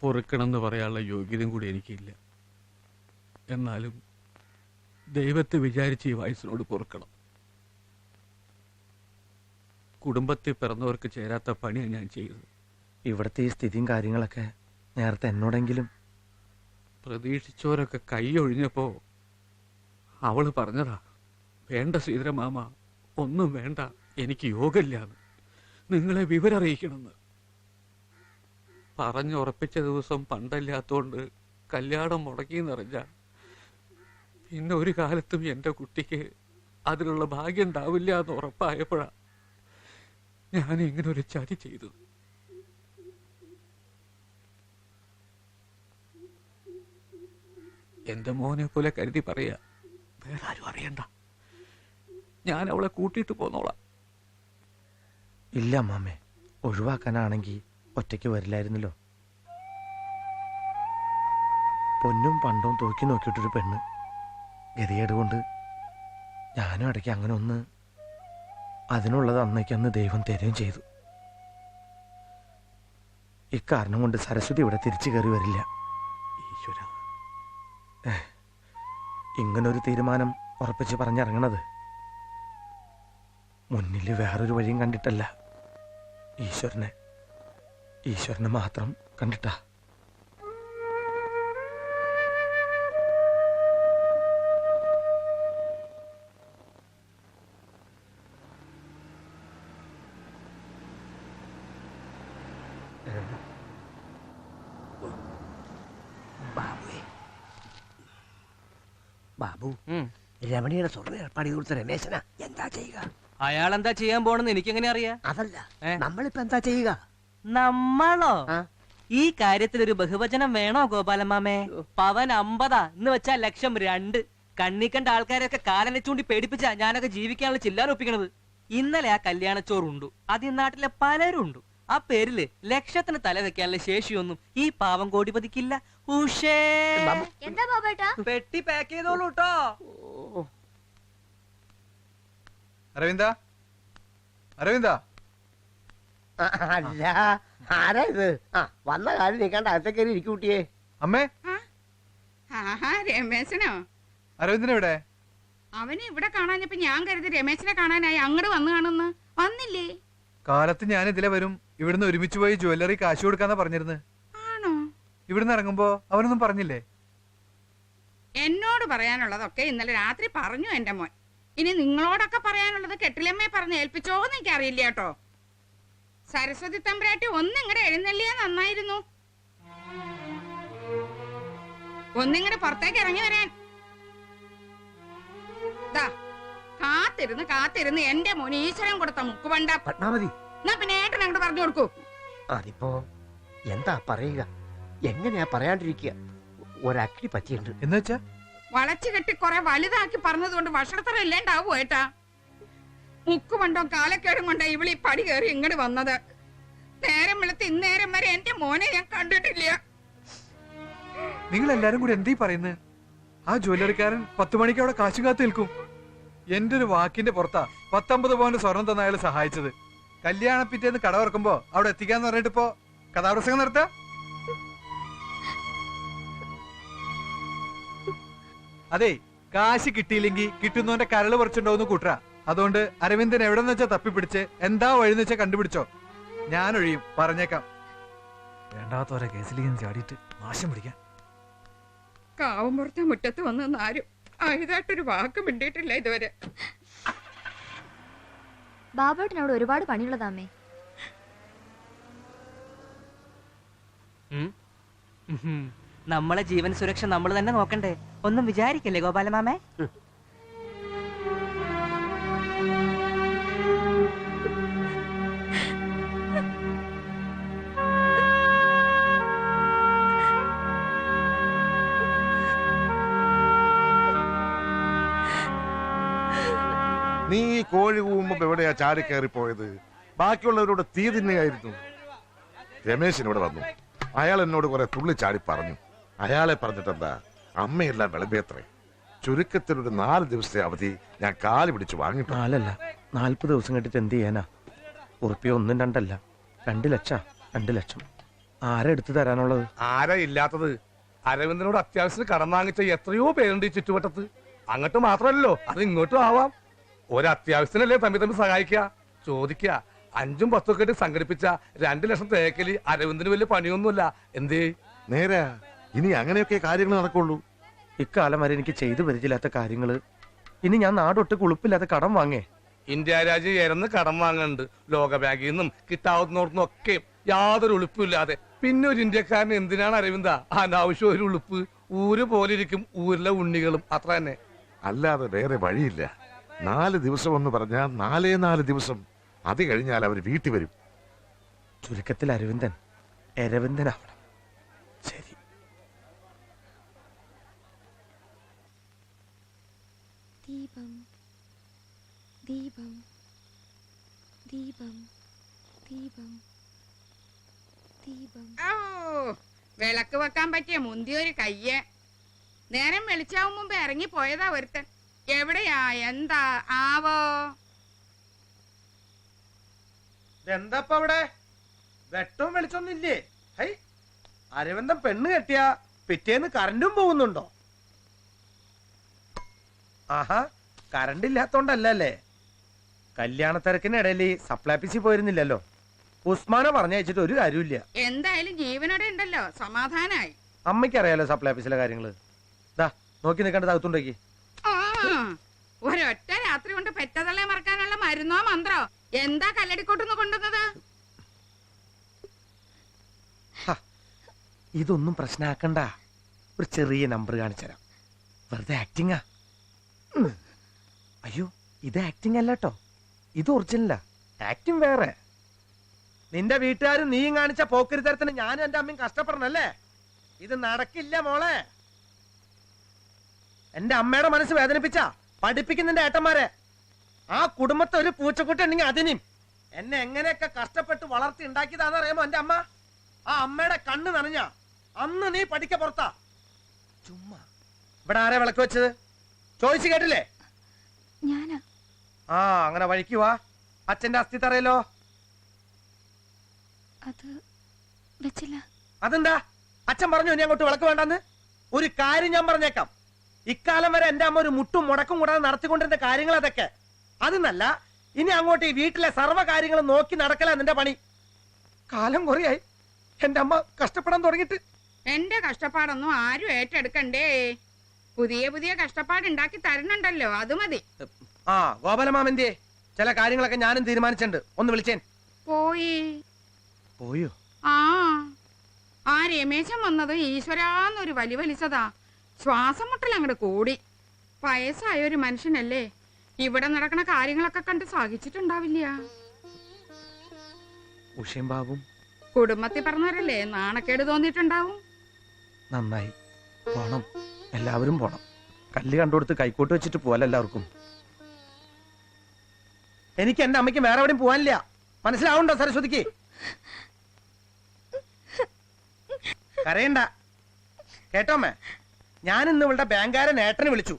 പൊറുക്കണമെന്ന് പറയാനുള്ള യോഗ്യതയും കൂടി എനിക്കില്ല. എന്നാലും ദൈവത്തെ വിചാരിച്ച് ഈ വയസ്സിനോട് പൊറുക്കണം. കുടുംബത്തിൽ പിറന്നവർക്ക് ചേരാത്ത പണിയാണ് ഞാൻ ചെയ്തത്. ഇവിടുത്തെ ഈ സ്ഥിതിയും കാര്യങ്ങളൊക്കെ നേരത്തെ എന്നോടെങ്കിലും പ്രതീക്ഷിച്ചവരൊക്കെ കൈയൊഴിഞ്ഞപ്പോ അവൾ പറഞ്ഞതാ വേണ്ട ശ്രീധരമാമ ഒന്നും വേണ്ട എനിക്ക് യോഗമില്ലാന്ന്. നിങ്ങളെ വിവരറിയിക്കണമെന്ന്. പറഞ്ഞുറപ്പിച്ച ദിവസം പണ്ടല്ലാത്തോണ്ട് കല്യാണം മുടക്കി നിറഞ്ഞ പിന്നെ ഒരു കാലത്തും എന്റെ കുട്ടിക്ക് അതിനുള്ള ഭാഗ്യം ഉണ്ടാവില്ല എന്ന് ഉറപ്പായപ്പോഴാ ഞാൻ ഇങ്ങനെ ഒരു ചതി ചെയ്തു. എന്റെ മോനെ പോലെ കരുതി പറയാ വേറെ ആരും അറിയണ്ട. ഞാൻ അവളെ കൂട്ടിയിട്ട് പോന്നോളാം. ഇല്ല മാമേ ഒഴിവാക്കാനാണെങ്കിൽ ഒറ്റയ്ക്ക് വരില്ലായിരുന്നല്ലോ. പൊന്നും പണ്ടും തൂക്കി നോക്കിയിട്ടൊരു പെണ്ണ്. ഗതികേട് കൊണ്ട് ഞാനും ഇടയ്ക്ക് അങ്ങനെ ഒന്ന് അതിനുള്ളത് അന്നേക്കന്ന് ദൈവം തരുകയും ചെയ്തു. ഇക്കാരണം കൊണ്ട് സരസ്വതി ഇവിടെ തിരിച്ചു കയറി വരില്ല. ഈശ്വര. ഇങ്ങനൊരു തീരുമാനം ഉറപ്പിച്ച് പറഞ്ഞിറങ്ങണത് മുന്നിൽ വേറൊരു വഴിയും കണ്ടിട്ടല്ല ഈശ്വരനെ. ഈശ്വരനെ മാത്രം കണ്ടിട്ടാ. ബാബു രമണിയുടെ സ്വർണ ഏർപ്പാട് ചെയ്ത് കൊടുത്ത രമേശനാ. എന്താ ചെയ്യുക? അയാൾ എന്താ ചെയ്യാൻ പോണെന്ന് എനിക്കെങ്ങനെ അറിയാം? അതല്ല? നമ്മളിപ്പോ എന്താ ചെയ്യുക? നമ്മളോ? ഈ കാര്യത്തിൽ ഒരു ബഹുവചനം വേണോ ഗോപാലമാമേ പവൻ അമ്പതാ. എന്ന് വെച്ചാ ലക്ഷം രണ്ട്. കണ്ണിക്കണ്ട ആൾക്കാരെയൊക്കെ കാലനെ ചൂണ്ടി പേടിപ്പിച്ചാ ഞാനൊക്കെ ജീവിക്കാനുള്ള ചില്ലാൻ ഒപ്പിക്കണത്. ഇന്നലെ ആ കല്യാണച്ചോറുണ്ടു. അത് ഈ നാട്ടിലെ പലരും ഉണ്ട് ആ പേരിൽ ലക്ഷത്തിന് തല വെക്കാനുള്ള ശേഷിയൊന്നും ഈ പാവം കോടിപതിക്കില്ല. ഉഷേ. എന്താ ബാബേട്ടാ? പെട്ടി പാക്ക് ചെയ്തോളൂ കേട്ടോ അരവിന്ദ. അരവിന്ദ. അല്ല ആരാ ഇത്? ആ വന്ന കാര്യം നീക്കാണ്ട് അകത്തേക്ക് കയറി ഇരിക്കും കുട്ടിയെ. അമ്മേ? ആഹാ രമേശനോ? അരവിന്ദൻ എവിടെ? അവനെ ഇവിടെ കാണാഞ്ഞപ്പോ ഞാൻ കരുതി രമേശനെ കാണാനായി അങ്ങോട്ട് വന്നു കാണുന്നു. വന്നില്ലേ? കാലത്ത് ഞാൻ ഇതിലെ വരും. ഇവിടുന്ന് ഒരുമിച്ച് പോയി ജുവല്ലറി കാശ് കൊടുക്കാന്നാ പറഞ്ഞിരുന്നത് ആണോ? ഇവിടുന്ന് ഇറങ്ങുമ്പോ അവനൊന്നും പറഞ്ഞില്ലേ? എന്നോട് പറയാനുള്ളതൊക്കെ ഇന്നലെ രാത്രി പറഞ്ഞു എന്റെ മോൻ. ഇനി നിങ്ങളോടൊക്കെ പറയാനുള്ളത് കെട്ടിലമ്മയെ പറഞ്ഞ് ഏൽപ്പിച്ചോന്ന് എനിക്കറിയില്ല കേട്ടോ. സരസ്വതി തമ്പ്രാട്ടി ഒന്നിങ്ങടെ എഴുന്നള്ളിയാ നന്നായിരുന്നു. ഒന്നിങ്ങടെ പുറത്തേക്ക് ഇറങ്ങി വരാൻ. കാത്തിരുന്ന് കാത്തിരുന്ന് എന്റെ മോന് ഈശ്വരൻ കൊടുത്ത മുക്കുവണ്ട എന്നാ പിന്നെ ഏട്ടൻ അങ്ങോട്ട് പറഞ്ഞു കൊടുക്കൂ. അതിപ്പോ എന്താ പറയുക? എങ്ങനെയാ പറയാണ്ടിരിക്കുക? ഒരക്കിടി പറ്റിയുണ്ട് എന്നുവെച്ചാ? വളച്ചു കെട്ടി കൊറേ വലുതാക്കി പറഞ്ഞതുകൊണ്ട് ഭക്ഷണത്തറ ഇല്ലാണ്ടാവോ ഏട്ടാ? മുക്കുമണ്ടോ കാലക്കേടും കൊണ്ടോ ഇവിളി പടി കയറി ഇങ്ങോട്ട് വന്നത്? നേരം വെളുത്ത് ഇന്നേരം വരെ എന്റെ മോനെ ഞാൻ കണ്ടിട്ടില്ല. നിങ്ങൾ എല്ലാരും കൂടി എന്തീ പറയുന്നത് ആ ജ്വല്ലറിക്കാരൻ പത്ത് മണിക്ക് അവിടെ കാശും കാത്തു നിൽക്കും. എന്റെ ഒരു വാക്കിന്റെ പുറത്താ പത്തൊമ്പത് പവന്റെ സ്വർണം തന്ന സഹായിച്ചത്. കല്യാണ പിറ്റേന്ന് കട ഉറക്കുമ്പോ അവിടെ എത്തിക്കാന്ന് പറഞ്ഞിട്ട് ഇപ്പോ കഥാപ്രസംഗം നടത്താ? അതെ കാശ് കിട്ടിയില്ലെങ്കിൽ കിട്ടുന്നവന്റെ കരൾ പറിച്ചുണ്ടാവുന്ന കൂട്ടറ അതുകൊണ്ട് അരവിന്ദൻ എവിടെ നിന്ന് വെച്ചാ തപ്പിപ്പിടിച്ച് എന്താ വഴിന്ന് വെച്ചാ കണ്ടുപിടിച്ചോ. ഞാൻ ഒഴിയും പറഞ്ഞേക്കാം. വേണ്ടാത്തവരെ കേസിലേക്ക് ചാടിയിട്ട് നാശം പിടിക്കാൻ. കാവും പുറത്തെ മുറ്റത്ത് വന്നെന്ന് ആരും ആയതായിട്ടൊരു വാക്ക് മിണ്ടിയിട്ടില്ല ഇതുവരെ. ബാബേട്ടനോട് ഒരുപാട് പണിയുള്ളതാമേ. നമ്മളെ ജീവൻ സുരക്ഷ നമ്മൾ തന്നെ നോക്കണ്ടേ? ഒന്നും വിചാരിക്കല്ലേ ഗോപാലമാമേ? ഈ കോഴി കൂവുമ്പോ എവിടെയാ ചാടി കയറി പോയത്? ബാക്കിയുള്ളവരോട് തീ തിന്നുകയായിരുന്നു. രമേശൻ ഇവിടെ വന്നു. അയാൾ എന്നോട് കുറെ തുള്ളി ചാടി പറഞ്ഞു. അയാളെ പറഞ്ഞിട്ടെന്താ? അമ്മയെല്ലാം വിളമ്പിയത്രേ. ചുരുക്കത്തിൽ ഒരു നാല് ദിവസത്തെ അവധി ഞാൻ കാൽ പിടിച്ച് വാങ്ങിട്ടു. നാലല്ല നാൽപ്പത് ദിവസം കണ്ടിട്ട് എന്ത് ചെയ്യാനാ? ഉറുപ്പിയ ഒന്നും രണ്ടല്ല രണ്ട് ലക്ഷ രണ്ട് ലക്ഷം. ആരാ എടുത്തു തരാനുള്ളത്? ആരാ ഇല്ലാത്തത്? അരവിന്ദനോട് അത്യാവശ്യത്തിന് കടം വാങ്ങിച്ച എത്രയോ പേരുണ്ട് ഈ ചുറ്റുവട്ടത്ത്. അങ്ങോട്ട് മാത്രമല്ലോ അത് ഇങ്ങോട്ടും ആവാം. ഒരത്യാവശ്യത്തിനല്ലേ തമ്മിൽ തമ്മിൽ സഹായിക്കുക? ചോദിക്കുക. അഞ്ചും പത്തും ഒക്കെ ആയിട്ട് സംഘടിപ്പിച്ച രണ്ടു ലക്ഷം തേക്കലി അരവിന്ദിന് വലിയ പണിയൊന്നുമില്ല. എന്തേ? നേരാ. ഇനി അങ്ങനെയൊക്കെ കാര്യങ്ങൾ നടക്കുള്ളൂ. ഇക്കാലം വരെ എനിക്ക് ചെയ്തു പരിചയമില്ലാത്ത കാര്യങ്ങൾ ഇനി ഞാൻ നാടൊട്ട് കുളിപ്പില്ലാത്ത കടം വാങ്ങേ. ഇന്ത്യ രാജ്യം ഇരന്ന് കടം വാങ്ങുന്നുണ്ട്. ലോക ബാങ്കിൽ നിന്നും കിട്ടാവുന്നോടത്തുനിന്നും ഒക്കെ യാതൊരു ഉളുപ്പില്ലാതെ പിന്നെ ഒരു ഇന്ത്യക്കാരൻ എന്തിനാണ് അരവിന്ദ? അനാവശ്യം ഒരു ഉളുപ്പ്. ഊര് പോലെ ഇരിക്കും. ഊരിലെ ഉണ്ണികളും. അത്ര തന്നെ. അല്ലാതെ വേറെ വഴിയില്ല. നാല് ദിവസം എന്ന് പറഞ്ഞാൽ നാലേ നാല് ദിവസം. അത് കഴിഞ്ഞാൽ അവർ വീട്ടിൽ വരും. ചുരുക്കത്തിൽ അരവിന്ദൻ എരവിന്ദനാവണം. ശരി. ദീപം ദീപം ദീപം ദീപം ദീപം. ഓ വിളക്ക് വെക്കാൻ പറ്റിയ മുന്തിയൊരു കയ്യ്. നേരം വെളിച്ചാവും മുമ്പ് ഇറങ്ങി പോയതാ ഒരുത്തൻ. എവിടെയാ എന്താ? ആവോ? എന്താപ്പ അവിടെ? വെട്ടവും വെളിച്ചൊന്നും ഇല്ലേ? ഹൈ അരവിന്ദം പെണ്ണ് കെട്ടിയ പിറ്റേന്ന് കറണ്ടും പോകുന്നുണ്ടോ? ആഹാ കറണ്ട് ഇല്ലാത്തോണ്ടല്ലേ കല്യാണ തിരക്കിനിടയിൽ സപ്ലൈ ഓഫീസിൽ പോയിരുന്നില്ലല്ലോ. ഉസ്മാനെ പറഞ്ഞയച്ചിട്ട് ഒരു കാര്യമില്ല എന്തായാലും ജീവനോടെ ഉണ്ടല്ലോ. സമാധാനായി. അമ്മയ്ക്ക് അറിയാലോ സപ്ലൈ ഓഫീസിലെ കാര്യങ്ങൾ. ദാ നോക്കി നിൽക്കേണ്ടത് അകത്തുണ്ടെങ്കിൽ ഒരൊറ്റ രാത്രി കൊണ്ട് പെറ്റതള്ളെ മറക്കാനുള്ള മരുന്നോ മന്ത്രോ? എന്താ കല്ലടിക്കോട്ടുന്ന് കൊണ്ടുവന്നത്? ഇതൊന്നും പ്രശ്നമാക്കണ്ട ഒരു ചെറിയ നമ്പർ കാണിച്ചുതരാം വെറുതെ ആക്ടിങ്ങാ അയ്യോ ഇത് ആക്ടിങ് അല്ല കേട്ടോ ഇത് ഒറിജിനലാ ആക്ടിങ് വേറെ. നിന്റെ വീട്ടുകാരും നീയും കാണിച്ച പോക്കരിത്തരത്തിന് ഞാനും എന്റെ അമ്മയും കഷ്ടപ്പെടണല്ലേ? ഇത് നടക്കില്ല മോളെ. എന്റെ അമ്മയുടെ മനസ്സ് വേദനിപ്പിച്ച പഠിപ്പിക്കുന്നതിന്റെ ഏട്ടന്മാരെ. ആ കുടുംബത്തെ ഒരു പൂച്ചക്കുട്ടി ഉണ്ടെങ്കിൽ അതിനും. എന്നെ എങ്ങനെയൊക്കെ കഷ്ടപ്പെട്ട് വളർത്തി ഉണ്ടാക്കിയതാന്ന് അറിയാമോ എന്റെ അമ്മ? ആ അമ്മയുടെ കണ്ണ് നനഞ്ഞ അന്ന് നീ പഠിക്ക പുറത്താ. ചുമ്മാ. ഇവിടെ ആരെ വിളക്ക് വെച്ചത്? ചോദിച്ചു കേട്ടില്ലേ? ഞാനാ. ആ അങ്ങനെ വഴിക്ക് വാ. അച്ഛന്റെ അസ്ഥി തറയല്ലോ അത് വെച്ചില്ല. അതെന്താ? അച്ഛൻ പറഞ്ഞു ഞാൻ അങ്ങോട്ട് വിളക്ക് വേണ്ടെന്ന്. ഒരു കാര്യം ഞാൻ പറഞ്ഞേക്കാം. ഇക്കാലം വരെ എന്റെ അമ്മ ഒരു മുട്ടും മുടക്കും കൂടാതെ നടത്തിക്കൊണ്ടിരുന്ന കാര്യങ്ങൾ അതൊക്കെ. അതെന്നല്ല ഇനി അങ്ങോട്ട് ഈ വീട്ടിലെ സർവ കാര്യങ്ങളും നോക്കി നടക്കല നിന്റെ പണി. കാലം കുറയായി. എന്റെ അമ്മ കഷ്ടപ്പെടാൻ തുടങ്ങിട്ട് എന്റെ കഷ്ടപ്പാടൊന്നും ആരും ഏറ്റെടുക്കണ്ടേ. പുതിയ പുതിയ കഷ്ടപ്പാട് ഉണ്ടാക്കി തരണുണ്ടല്ലോ അത് മതി. ആ ഗോപാലമാമന്റെ ചില കാര്യങ്ങളൊക്കെ ഞാനും തീരുമാനിച്ചിട്ടുണ്ട്. ഒന്ന് വിളിച്ചേൻ. പോയി. പോയോ? ആ ആ രമേശൻ വന്നത് ഈശ്വരാന്നൊരു വലി വലിച്ചതാ ശ്വാസം മുട്ടൽ അങ്ങോട്ട് കൂടി. വയസ്സായ ഒരു മനുഷ്യനല്ലേ? ഇവിടെ നടക്കുന്ന കാര്യങ്ങളൊക്കെ കണ്ട് സഹിച്ചിട്ടുണ്ടാവില്ല. ഉഷയും ബാബും. കുടുംബത്തിൽ പറഞ്ഞവരല്ലേ നാണക്കേട് തോന്നിയിട്ടുണ്ടാവും? നന്നായി. പോണം. എല്ലാവരും പോണം. കല്ല് കണ്ടുകൊടുത്ത് കൈക്കോട്ട് വെച്ചിട്ട് പോവാല എല്ലാവർക്കും. എനിക്ക് എന്റെ അമ്മയ്ക്ക് വേറെ എവിടെയും പോവാനില്ല. മനസ്സിലാവുണ്ടോ സരസ്വതിക്ക്? കരയണ്ട. കേട്ടോമ്മേ ഞാൻ ഇന്ന് ഇവളുടെ ബാങ്കാരൻ ഏട്ടനെ വിളിച്ചു.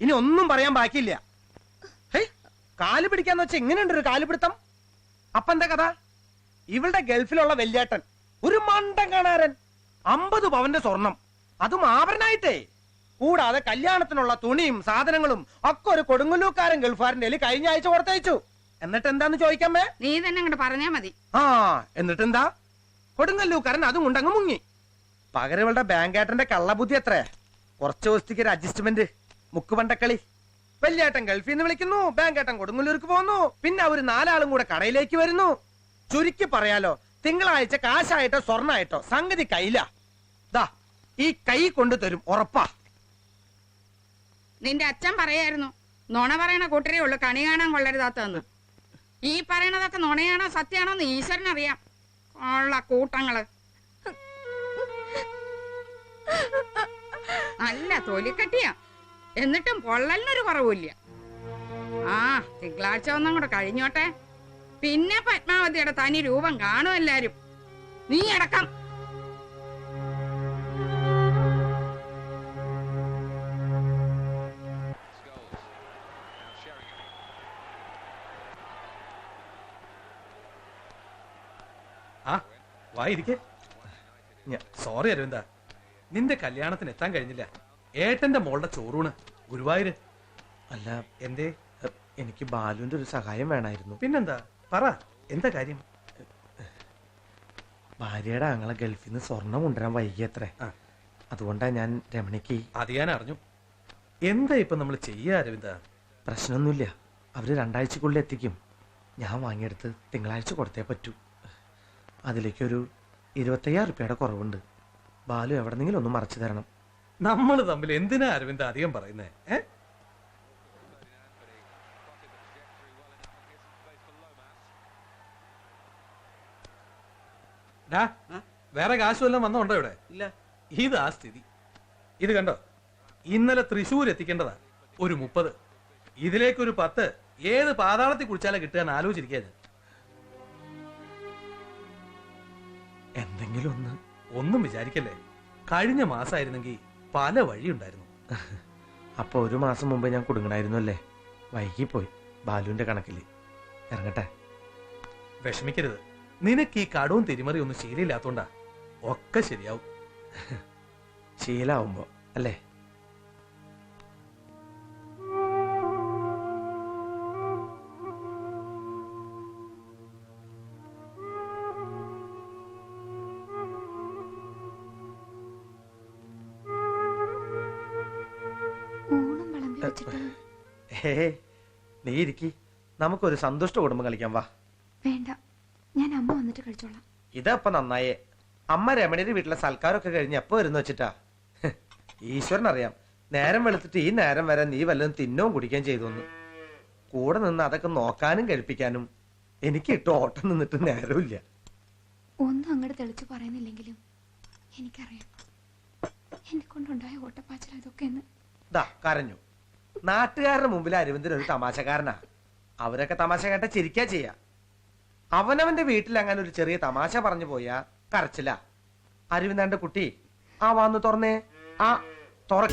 ഇനി ഒന്നും പറയാൻ ബാക്കിയില്ല. കാൽ പിടിക്കാന്ന് വെച്ചാൽ എങ്ങനെയുണ്ട് ഒരു കാൽ പിടുത്തം. അപ്പൊ എന്താ കഥ? ഇവളുടെ ഗൾഫിലുള്ള വെല്ലേട്ടൻ ഒരു മണ്ടൻ കാണാരൻ അമ്പത് പവന്റെ സ്വർണം. അതും ആഭരണായിട്ടേ. കൂടാതെ കല്യാണത്തിനുള്ള തുണിയും സാധനങ്ങളും ഒക്കെ ഒരു കൊടുങ്ങല്ലൂക്കാരൻ ഗൾഫാരന്റെ കഴിഞ്ഞ ആഴ്ച കൊടുത്തയച്ചു. എന്നിട്ട് എന്താന്ന് ചോദിക്കാമേ നീ തന്നെ അങ്ങോട്ട് പറഞ്ഞാ മതി. ആ എന്നിട്ട് എന്താ കൊടുങ്ങല്ലൂക്കാരൻ അതും കൊണ്ടങ്ങ് മുങ്ങി. പകരം ഇവളുടെ ബാങ്കേട്ടന്റെ കള്ളബുദ്ധി എത്രയാ? കുറച്ച് ദിവസത്തേക്ക് ഒരു അഡ്ജസ്റ്റ്മെന്റ് മുക്കുപണ്ടക്കളി. വല്യേട്ടൻ ഗൾഫിൽ നിന്ന് വിളിക്കുന്നു ബാങ്കേട്ടൻ കൊടുങ്ങല്ലൂർക്ക് പോകുന്നു പിന്നെ അവർ നാലാളും കൂടെ കടയിലേക്ക് വരുന്നു. ചുരുക്കി പറയാലോ തിങ്കളാഴ്ച കാശായിട്ടോ സ്വർണായിട്ടോ സംഗതി കയ്യില. ദാ ഈ കൈ കൊണ്ടു തരും ഉറപ്പാ. നിന്റെ അച്ഛൻ പറയായിരുന്നു നുണ പറയണ കൂട്ടരേ ഉള്ളു കണി കാണാൻ കൊള്ളരുതാത്തതെന്ന്. ഈ പറയണതൊക്കെ നുണയാണോ സത്യാണോ എന്ന് ഈശ്വരനറിയാം. ഉള്ള കൂട്ടങ്ങൾ. നല്ല തൊലിക്കട്ടിയാ. എന്നിട്ടും പൊള്ളലിനൊരു കുറവില്ല ആ തിങ്കളാഴ്ച ഒന്നും കൂടെ കഴിഞ്ഞോട്ടെ. പിന്നെ പത്മാവതിയുടെ തനി രൂപം കാണും എല്ലാരും. നീ അടക്കം. വായിരിക്കെ സോറി അരവിന്ദ. നിന്റെ കല്യാണത്തിന് എത്താൻ കഴിഞ്ഞില്ല. ഏട്ടന്റെ മോളുടെ ചോറൂണ്. ഗുരുവായൂര്. അല്ല എന്തേ? എനിക്ക് ബാലുവിന്റെ ഒരു സഹായം വേണമായിരുന്നു പിന്നെന്താ? പറ എന്താ കാര്യം? ഭാര്യയുടെ ആങ്ങളെ ഗൾഫിൽ നിന്ന് സ്വർണം കൊണ്ടുവരാൻ വൈകിയത്രേ. അതുകൊണ്ടാ ഞാൻ രമണിക്ക് അത് ഞാൻ അറിഞ്ഞു. എന്താ ഇപ്പൊ നമ്മൾ ചെയ്യാ അരവിന്ദ? പ്രശ്നമൊന്നുമില്ല. അവർ രണ്ടാഴ്ചക്കുള്ളിൽ എത്തിക്കും. ഞാൻ വാങ്ങിയെടുത്ത് തിങ്കളാഴ്ച കൊടുത്തേ പറ്റൂ. അതിലേക്കൊരു ഇരുപത്തയ്യായിരം റുപ്യയുടെ കുറവുണ്ട്. ബാലു എവിടെന്നെങ്കിലും ഒന്ന് മറച്ചു തരണം. നമ്മൾ തമ്മിൽ എന്തിനാ അരവിന്ദ് അധികം പറയുന്നേ? ഏ? ഡാ, വേറെ കാശുമെല്ലാം വന്നോണ്ടോ ഇവിടെ? ഇല്ല. ഇതാ സ്ഥിതി. ഇത് കണ്ടോ? ഇന്നലെ തൃശ്ശൂർ എത്തിക്കേണ്ടതാ. ഒരു മുപ്പത്. ഇതിലേക്ക് ഒരു പത്ത്. ഏത് പാതാളത്തിൽ കുടിച്ചാലും കിട്ടുക ആലോചിച്ചിരിക്കാൻ എന്തെങ്കിലും ഒന്ന് ഒന്നും വിചാരിക്കല്ലേ? കഴിഞ്ഞ മാസമായിരുന്നെങ്കിൽ പല വഴിയുണ്ടായിരുന്നു. അപ്പൊ ഒരു മാസം മുമ്പ് ഞാൻ കുടുങ്ങണായിരുന്നു അല്ലേ വൈകിപ്പോയി ബാലുവിന്റെ കണക്കിൽ. ഇറങ്ങട്ടെ. വിഷമിക്കരുത്. നിനക്ക് ഈ കടവും തിരിമറി ഒന്നും ശീലമില്ലാത്തോണ്ടാ ഒക്കെ ശരിയാവും. ശീലാവുമ്പോ അല്ലേ? ഹേ നീ ഇരിക്കി. നമുക്കൊരു സന്തുഷ്ട കുടുംബം കളിക്കാം വാ. വേണ്ട. ഞാൻ അമ്മ വന്നിട്ട് കഴിച്ചോളാം ഇതപ്പൊ നന്നായേ. അമ്മ രമണിയുടെ വീട്ടിലെ സൽക്കാരൊക്കെ കഴിഞ്ഞ് എപ്പോ വരുന്നു വെച്ചിട്ടാ? ഈശ്വരൻ അറിയാം നേരം വെളുത്തിട്ട് ഈ നേരം വരെ നീ വല്ലതും തിന്നവും കുടിക്കാൻ ചെയ്തു കൂടെ നിന്ന് അതൊക്കെ നോക്കാനും കഴിപ്പിക്കാനും എനിക്ക് ഇട്ട് ഓട്ടം നിന്നിട്ട് നേരമില്ല ഒന്നും അങ്ങോട്ട് തെളിച്ചു പറയുന്നില്ലെങ്കിലും എനിക്കറിയാം. എന്നെ കൊണ്ടുണ്ടായ എന്ന് ദാ കരഞ്ഞു. നാട്ടുകാരുടെ മുമ്പിൽ അരവിന്ദൻ ഒരു തമാശക്കാരനാ. അവരൊക്കെ തമാശ കേട്ട ചിരിക്കാ ചെയ്യാ. അവനവന്റെ വീട്ടിൽ അങ്ങനെ ഒരു ചെറിയ തമാശ പറഞ്ഞു പോയാ കരച്ചില്ല അരവിന്ദന്റെ കുട്ടി ആ വന്ന് തുറന്നേ. ആ തുറ